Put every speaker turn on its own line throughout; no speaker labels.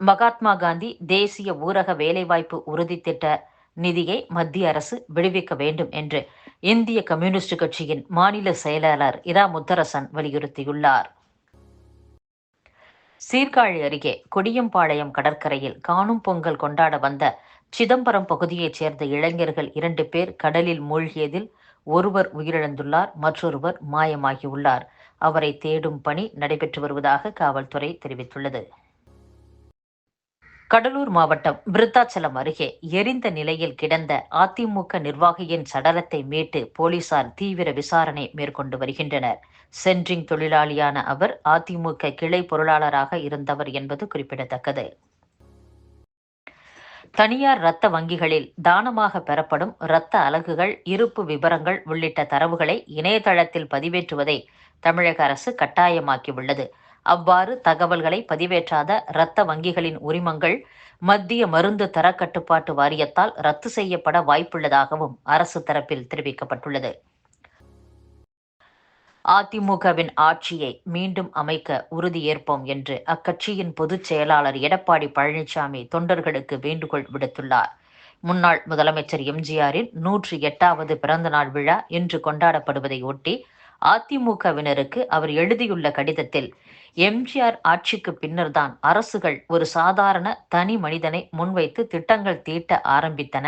மகாத்மா காந்தி தேசிய ஊரக வேலைவாய்ப்பு உறுதி திட்ட நிதியை மத்திய அரசு விடுவிக்க வேண்டும் என்று இந்திய கம்யூனிஸ்ட் கட்சியின் மாநில செயலாளர் இரா முத்தரசன் வலியுறுத்தியுள்ளார். சீர்காழி அருகே கொடியம்பாளையம் கடற்கரையில் காணும் பொங்கல் கொண்டாட வந்த சிதம்பரம் பகுதியைச் சேர்ந்த இளைஞர்கள் இரண்டு பேர் கடலில் மூழ்கியதில் ஒருவர் உயிரிழந்துள்ளார் மற்றொருவர் மாயமாகியுள்ளார். அவரை தேடும் பணி நடைபெற்று வருவதாக காவல்துறை தெரிவித்துள்ளது. கடலூர் மாவட்டம் விருத்தாச்சலம் அருகே எரிந்த நிலையில் கிடந்த அதிமுக நிர்வாகியின் சடலத்தை மீட்டு போலீசார் தீவிர விசாரணை மேற்கொண்டு வருகின்றனர். சென்ட்ரிங் தொழிலாளியான அவர் அதிமுக கிளை பொருளாளராக இருந்தவர் என்பது குறிப்பிடத்தக்கது. தனியார் இரத்த வங்கிகளில் தானமாக பெறப்படும் இரத்த அலகுகள் இருப்பு விவரங்கள் உள்ளிட்ட தரவுகளை இணையதளத்தில் பதிவேற்றுவதை தமிழக அரசு கட்டாயமாக்கியுள்ளது. அவ்வாறு தகவல்களை பதிவேற்றாத இரத்த வங்கிகளின் உரிமங்கள் மத்திய மருந்து தரக்கட்டுப்பாட்டு வாரியத்தால் ரத்து செய்யப்பட வாய்ப்புள்ளதாகவும் அரசு தரப்பில் தெரிவிக்கப்பட்டுள்ளது. அதிமுகவின் ஆட்சியை மீண்டும் அமைக்க உறுதியேற்போம் என்று அக்கட்சியின் பொதுச் செயலாளர் எடப்பாடி பழனிசாமி தொண்டர்களுக்கு வேண்டுகோள் விடுத்துள்ளார். முன்னாள் முதலமைச்சர் எம்ஜிஆரின் நூற்றி எட்டாவது பிறந்தநாள் விழா இன்று கொண்டாடப்படுவதை ஒட்டி அதிமுகவினருக்கு அவர் எழுதியுள்ள கடிதத்தில் எம்ஜிஆர் ஆட்சிக்கு பின்னர்தான் அரசுகள் ஒரு சாதாரண தனி மனிதனை முன்வைத்து திட்டங்கள் தீட்ட ஆரம்பித்தன.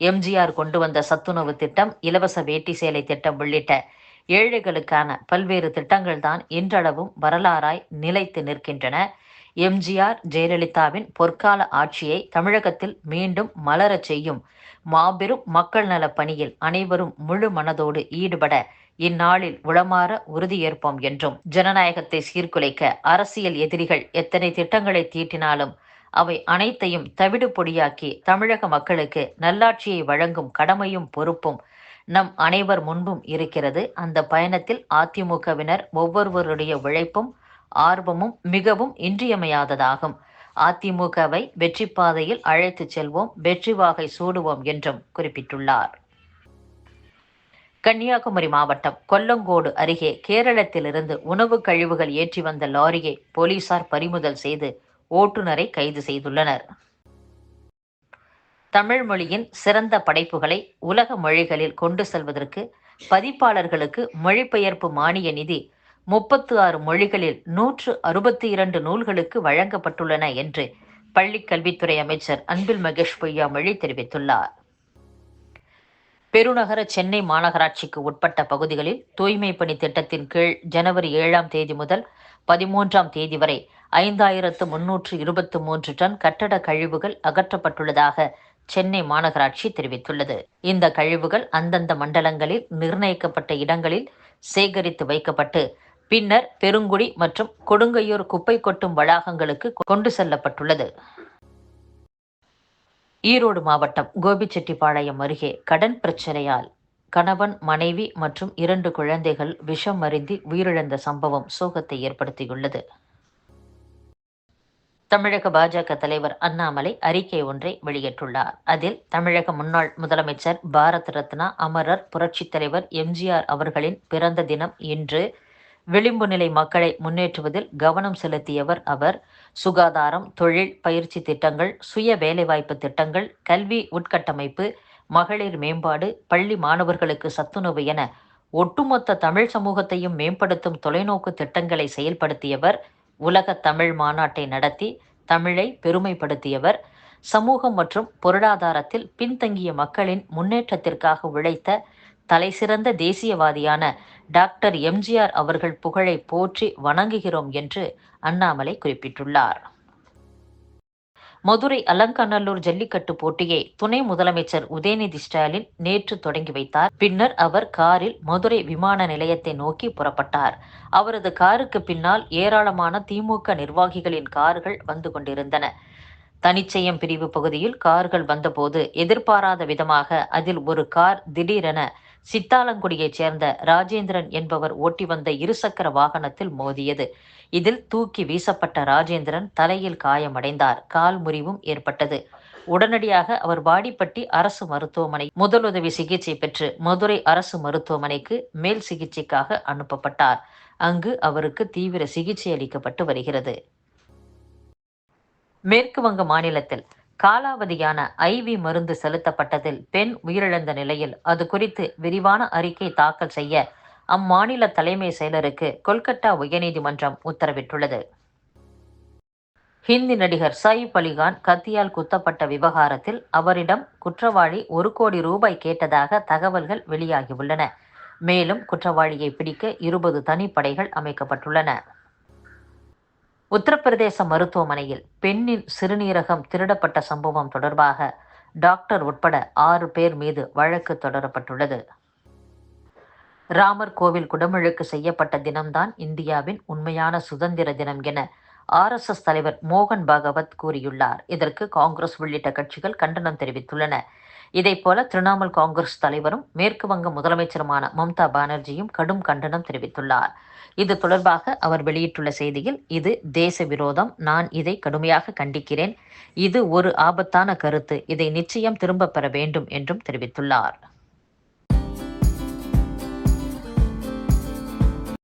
எம்ஜிஆர் கொண்டு வந்த சத்துணவு திட்டம் இலவச வேட்டி சேலை திட்டம் உள்ளிட்ட ஏழைகளுக்கான பல்வேறு திட்டங்கள் தான் இன்றளவும் வரலாறாய் நிலைத்து நிற்கின்றன. எம்ஜிஆர் ஜெயலலிதாவின் பொற்கால ஆட்சியை தமிழகத்தில் மீண்டும் மலரச் செய்யும் மாபெரும் மக்கள் நலப் பணியில் அனைவரும் முழு மனதோடு ஈடுபட இந்நாளில் உளமாற உறுதியேற்போம் என்றும் ஜனநாயகத்தை சீர்குலைக்க அரசியல் எதிரிகள் எத்தனை திட்டங்களை தீட்டினாலும் அவை அனைத்தையும் தவிடு பொடியாக்கி தமிழக மக்களுக்கு நல்லாட்சியை வழங்கும் கடமையும் பொறுப்பும் நம் அனைவர் முன்பும் இருக்கிறது. அந்த பயணத்தில் அதிமுகவினர் ஒவ்வொருவருடைய உழைப்பும் ஆர்வமும் மிகவும் இன்றியமையாததாகும். அதிமுகவை வெற்றி பாதையில் அழைத்துச் செல்வோம் வெற்றி வாகை சூடுவோம் என்றும் குறிப்பிட்டுள்ளார். கன்னியாகுமரி மாவட்டம் கொல்லங்கோடு அருகே கேரளத்திலிருந்து உணவு கழிவுகள் ஏற்றி வந்த லாரியை போலீசார் பறிமுதல் செய்து ஓட்டுநரை கைது செய்துள்ளனர். தமிழ் மொழியின் சிறந்த படைப்புகளை உலக மொழிகளில் கொண்டு செல்வதற்கு பதிப்பாளர்களுக்கு மொழிபெயர்ப்பு மானிய நிதி முப்பத்து ஆறு மொழிகளில் நூற்று அறுபத்தி இரண்டு நூல்களுக்கு வழங்கப்பட்டுள்ளன என்று பள்ளிக் கல்வித்துறை அமைச்சர் அன்பில் மகேஷ் பொய்யாமொழி தெரிவித்துள்ளார். பெருநகர சென்னை மாநகராட்சிக்கு உட்பட்ட பகுதிகளில் தூய்மை பணி திட்டத்தின் கீழ் ஜனவரி ஏழாம் தேதி முதல் பதிமூன்றாம் தேதி வரை ஐந்தாயிரத்து முன்னூற்று இருபத்து மூன்று டன் கட்டட கழிவுகள் அகற்றப்பட்டுள்ளதாக சென்னை மாநகராட்சி தெரிவித்துள்ளது. இந்த கழிவுகள் அந்தந்த மண்டலங்களில் நிர்ணயிக்கப்பட்ட இடங்களில் சேகரித்து வைக்கப்பட்டு பின்னர் பெருங்குடி மற்றும் கொடுங்கையூர் குப்பை கொட்டும் வளாகங்களுக்கு கொண்டு செல்லப்பட்டுள்ளது. ஈரோடு மாவட்டம் கோபிச்செட்டிப்பாளையம் அருகே கடன் பிரச்சனையால் கணவன் மனைவி மற்றும் இரண்டு குழந்தைகள் விஷம் அருந்தி உயிரிழந்த சம்பவம் சோகத்தை ஏற்படுத்தியுள்ளது. தமிழக பாஜக தலைவர் அண்ணாமலை அறிக்கை ஒன்றை வெளியிட்டுள்ளார். அதில் தமிழக முன்னாள் முதலமைச்சர் பாரத் ரத்னா அமரர் புரட்சித் தலைவர் எம்ஜிஆர் அவர்களின் பிறந்த தினம் இன்று விளிம்பு நிலை மக்களை முன்னேற்றுவதில் கவனம் செலுத்தியவர் அவர். சுகாதாரம் தொழில் பயிற்சி திட்டங்கள் சுய வேலைவாய்ப்பு திட்டங்கள் கல்வி உட்கட்டமைப்பு மகளிர் மேம்பாடு பள்ளி மாணவர்களுக்கு சத்துணவு என ஒட்டுமொத்த தமிழ் சமூகத்தையும் மேம்படுத்தும் தொலைநோக்கு திட்டங்களை செயல்படுத்தியவர். உலக தமிழ் மாநாட்டை நடத்தி தமிழை பெருமைப்படுத்தியவர். சமூகம் மற்றும் பொருளாதாரத்தில் பின்தங்கிய மக்களின் முன்னேற்றத்திற்காக உழைத்த தலைசிறந்த தேசியவாதியான டாக்டர் எம்ஜிஆர் அவர்கள் புகழை போற்றி வணங்குகிறோம் என்று அண்ணாமலை குறிப்பிட்டுள்ளார். மதுரை அலங்கநல்லூர் ஜல்லிக்கட்டு போட்டியை துணை முதலமைச்சர் உதயநிதி ஸ்டாலின் நேற்று தொடங்கி வைத்தார். பின்னர் அவர் காரில் மதுரை விமான நிலையத்தை நோக்கி புறப்பட்டார். அவரது காருக்கு பின்னால் ஏராளமான திமுக நிர்வாகிகளின் கார்கள் வந்து கொண்டிருந்தன. தனிச்சயம் பிரிவு பகுதியில் கார்கள் வந்தபோது எதிர்பாராத விதமாக அதில் ஒரு கார் திடீரென சித்தாலங்குடியைச் சேர்ந்த ராஜேந்திரன் என்பவர் ஓட்டி வந்த இருசக்கர வாகனத்தில் மோதியது. இதில் தூக்கி வீசப்பட்ட ராஜேந்திரன் தலையில் காயமடைந்தார். கால் முறிவும் ஏற்பட்டது. உடனடியாக அவர் வாடிப்பட்டி அரசு மருத்துவமனை முதலுதவி சிகிச்சை பெற்று மதுரை அரசு மருத்துவமனைக்கு மேல் சிகிச்சைக்காக அனுப்பப்பட்டார். அங்கு அவருக்கு தீவிர சிகிச்சை அளிக்கப்பட்டு வருகிறது. மேற்கு வங்க மாநிலத்தில் காலாவதியான ஐவி மருந்து செலுத்தப்பட்டதில் பெண் உயிரிழந்த நிலையில் அது குறித்து விரிவான அறிக்கை தாக்கல் செய்ய அம்மாநில தலைமை செயலருக்கு கொல்கத்தா உயர்நீதிமன்றம் உத்தரவிட்டுள்ளது. ஹிந்தி நடிகர் சயிப் அலிகான் கத்தியால் குத்தப்பட்ட விவகாரத்தில் அவரிடம் குற்றவாளி ஒரு கோடி ரூபாய் கேட்டதாக தகவல்கள் வெளியாகியுள்ளன. மேலும் குற்றவாளியை பிடிக்க இருபது தனிப்படைகள் அமைக்கப்பட்டுள்ளன. உத்தரப்பிரதேச மருத்துவமனையில் பெண்ணின் சிறுநீரகம் திருடப்பட்ட சம்பவம் தொடர்பாக டாக்டர் உட்பட ஆறு பேர் மீது வழக்கு தொடரப்பட்டுள்ளது. ராமர் கோவில் குடமுழுக்கு செய்யப்பட்ட தினம்தான் இந்தியாவின் உண்மையான சுதந்திர தினம் என ஆர்எஸ்எஸ் தலைவர் மோகன் பாகவத் கூறியுள்ளார். இதற்கு காங்கிரஸ் உள்ளிட்ட கட்சிகள் கண்டனம் தெரிவித்துள்ளன. இதேபோல திரிணாமுல் காங்கிரஸ் தலைவரும் மேற்கு வங்க முதலமைச்சருமான மம்தா பானர்ஜியும் கடும் கண்டனம் தெரிவித்துள்ளார். இது தொடர்பாக அவர் வெளியிட்டுள்ள செய்தியில் இது தேச விரோதம் நான் இதை கடுமையாக கண்டிக்கிறேன். இது ஒரு ஆபத்தான கருத்து. இதை நிச்சயம் திரும்பப் பெற வேண்டும் என்றும் தெரிவித்துள்ளார்.